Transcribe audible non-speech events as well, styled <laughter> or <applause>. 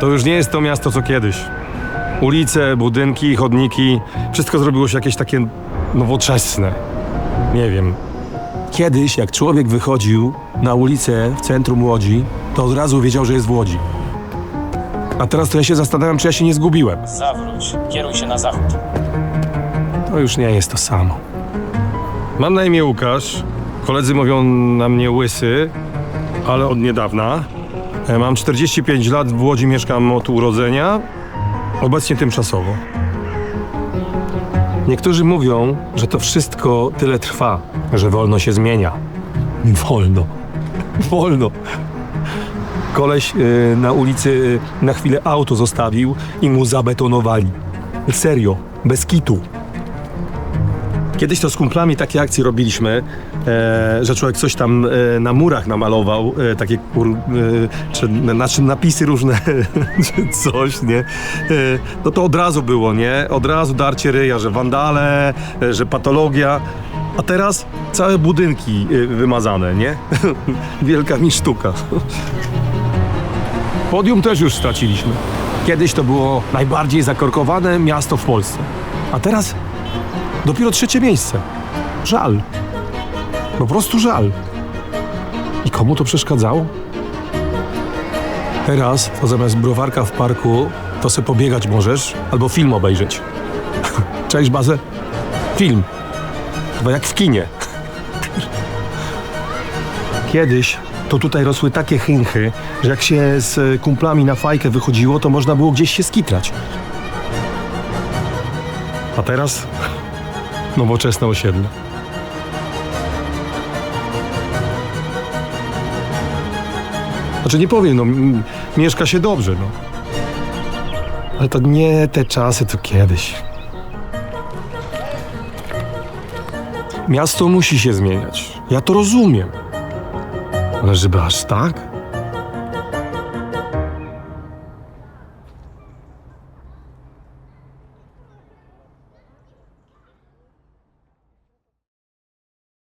To już nie jest to miasto co kiedyś. Ulice, budynki, chodniki, wszystko zrobiło się jakieś takie nowoczesne. Nie wiem. Kiedyś, jak człowiek wychodził na ulicę w centrum Łodzi, to od razu wiedział, że jest w Łodzi. A teraz to ja się zastanawiam, czy ja się nie zgubiłem. Zawróć, kieruj się na zachód. To już nie jest to samo. Mam na imię Łukasz. Koledzy mówią na mnie łysy, ale od niedawna. E, Mam 45 lat, w Łodzi mieszkam od urodzenia, obecnie tymczasowo. Niektórzy mówią, że to wszystko tyle trwa, że wolno się zmienia. Wolno. Wolno. Koleś y, na ulicy y, na chwilę auto zostawił i mu zabetonowali. Serio, bez kitu. Kiedyś to z kumplami takie akcje robiliśmy, e, że człowiek coś tam e, na murach namalował, e, takie kur, e, czy na czym napisy różne, <laughs> czy coś, nie? E, no to od razu było, nie? Od razu darcie ryja, że wandale, e, że patologia. A teraz całe budynki e, wymazane, nie? <laughs> Wielka mi sztuka. Podium też już straciliśmy. Kiedyś to było najbardziej zakorkowane miasto w Polsce. A teraz dopiero trzecie miejsce. Żal. Po prostu żal. I komu to przeszkadzało? Teraz to zamiast browarka w parku, to se pobiegać możesz albo film obejrzeć. <laughs> Cześć, bazę. Film. Chyba jak w kinie. <laughs> Kiedyś to tutaj rosły takie chinchy, że jak się z kumplami na fajkę wychodziło, to można było gdzieś się skitrać. A teraz nowoczesne osiedle. Znaczy nie powiem, no mieszka się dobrze, no. Ale to nie te czasy, to kiedyś. Miasto musi się zmieniać. Ja to rozumiem. Ale żeby aż tak?